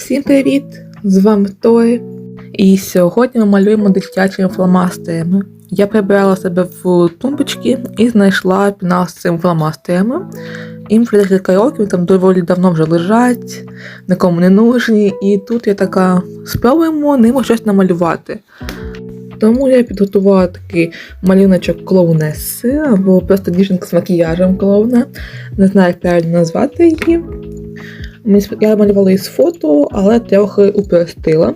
Всім привіт! З вами Той. І сьогодні ми малюємо дитячими фломастерами. Я прибирала себе в тумбочки і знайшла пінал з цими фломастерами. Їм вже декілька років, там доволі давно вже лежать, нікому не нужні. І тут я така спробуємо ними щось намалювати. Тому я підготувала такий малюночок клоунеси або просто дівчинка з макіяжем клоуна. Не знаю, як правильно назвати її. Я малювала із фото, але трохи упростила.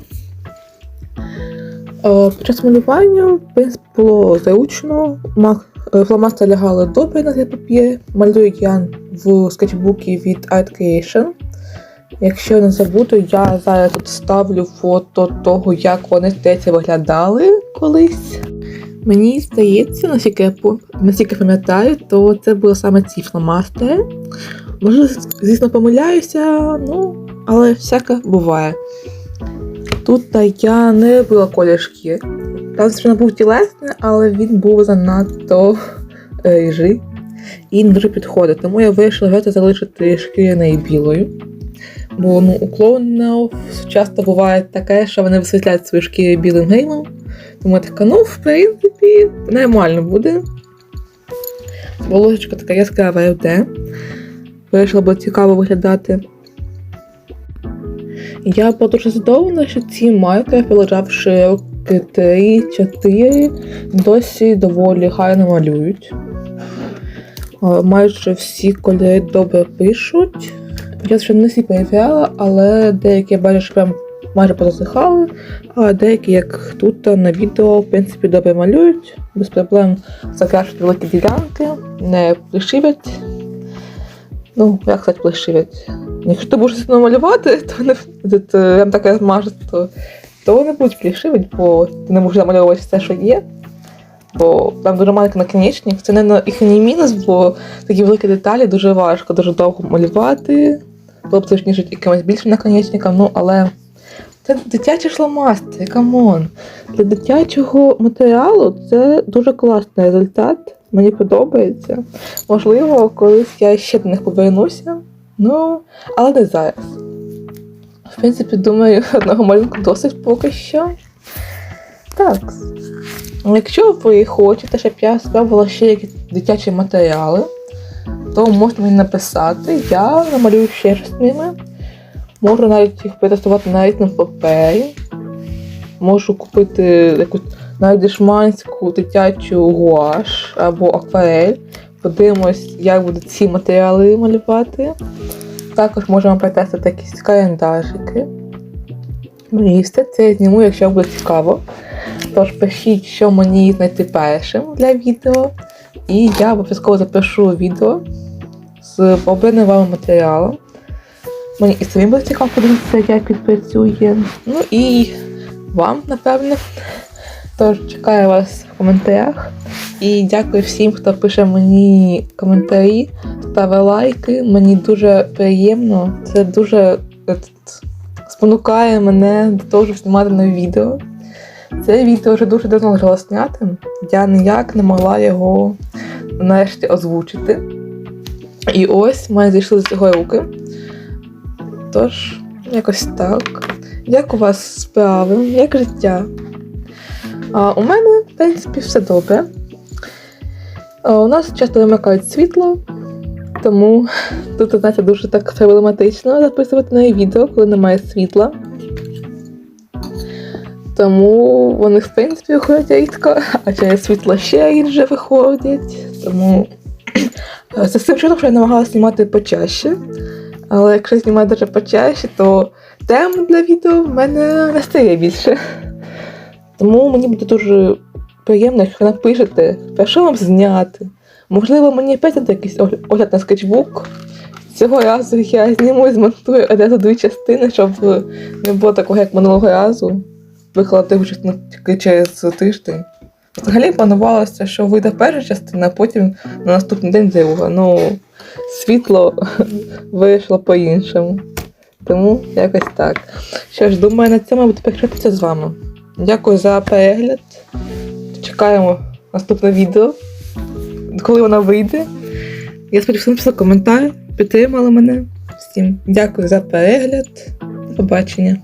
Е, Під час малювання, в принципі, було зручно. Е, лягали добре на цей папір. Малюю я в скетчбуці від Art Creation. Якщо не забуду, я зараз тут ставлю фото того, як вони здається виглядали колись. Мені здається, наскільки я пам'ятаю, то це були саме ці фломастери. Може, звісно, помиляюся, ну, але всяке буває. Тут я не робила колір шкір. Там, звичайно, був тілесний, але він був занадто е, ріжий і не дуже підходить. Тому я вирішила грати залишити шкіряною білою. Бо ну, у клоунів часто буває таке, що вони висвітляють свої шкіри білим геймом. Тому я така, ну, в принципі, нормально буде. Волосечко така яскрава РД. Вирішила було цікаво виглядати. Я була дуже задоволена, що ці майки, пролежавши роки 3-4, досі доволі гарно малюють. Е, Майже всі кольори добре пишуть. Я ще не всі перевіряла, але деякі я бачу, що прям майже позасихали, а деякі, як тут на відео, в принципі, добре малюють, без проблем закрашують великі ділянки, не плешивять. Ну, як сказати, плешивять. Якщо ти будеш сильно малювати, то не то, прям таке змажеш, то, то вони будуть плішивить, бо ти не можеш замальовувати все, що є. Бо там дуже маленький наконечник. Це не їх не мінус, бо такі великі деталі дуже важко, дуже довго малювати. Було б точніше якимось більшим наконечником, ну але це дитячі шламастери, камон. Для дитячого матеріалу це дуже класний результат. Мені подобається. Можливо, колись я ще до них повернуся. Ну, але не зараз. В принципі, думаю, одного малюнку досить поки що. Так. Якщо ви хочете, щоб я спробувала ще якісь дитячі матеріали, то можете мені написати, я намалюю ще щось з ними. Можу навіть їх протестувати на різному папері. Можу купити якусь навіть дешманську дитячу гуаш або акварель. Подивимось, як будуть ці матеріали малювати. Також можемо протестити якісь календарики. Ну і все це я зніму, якщо буде цікаво. Тож пишіть, що мені знайти першим для відео. І я обов'язково запишу відео з обраним вами матеріалом. Мені і самі буде цікаво подивитися, як він працює. Ну і вам, напевне. Тож чекаю вас в коментарях. І дякую всім, хто пише мені коментарі, ставить лайки. Мені дуже приємно. Це дуже е, спонукає мене до того, щоб знімати нові відео. Це відео вже дуже давно лежало знятим. Я ніяк не могла його нарешті озвучити. І ось мене зійшли з цього руки. Тож, якось так. Як у вас справи? Як життя? А, у мене, в принципі, все добре. У нас часто вимикають світло, тому тут, знаєте, дуже так проблематично записувати нові відео, коли немає світла. Тому вони, в принципі, виходять рідко, а через світло ще рідше виходять. Тому це все вчора, що я намагалася знімати почаще. Але якщо знімати дуже почаще, то тем для відео в мене не стає більше. Тому мені буде дуже приємно, якщо напишете, а що вам зняти. Можливо, мені опять якийсь огляд- на скетчбук. Цього разу я зніму і змонтую одразу дві частини, щоб не було такого, як минулого разу. Викладати частину тільки через тиждень. Взагалі планувалося, що вийде перша частина, а потім на наступний день друга. Ну, світло вийшло по-іншому. Тому якось так. Що ж, думаю, на цьому буду прощатися з вами. Дякую за перегляд. Чекаємо наступне відео, коли воно вийде. Я сподіваюся, написала коментар, підтримали мене. Всім дякую за перегляд. До побачення.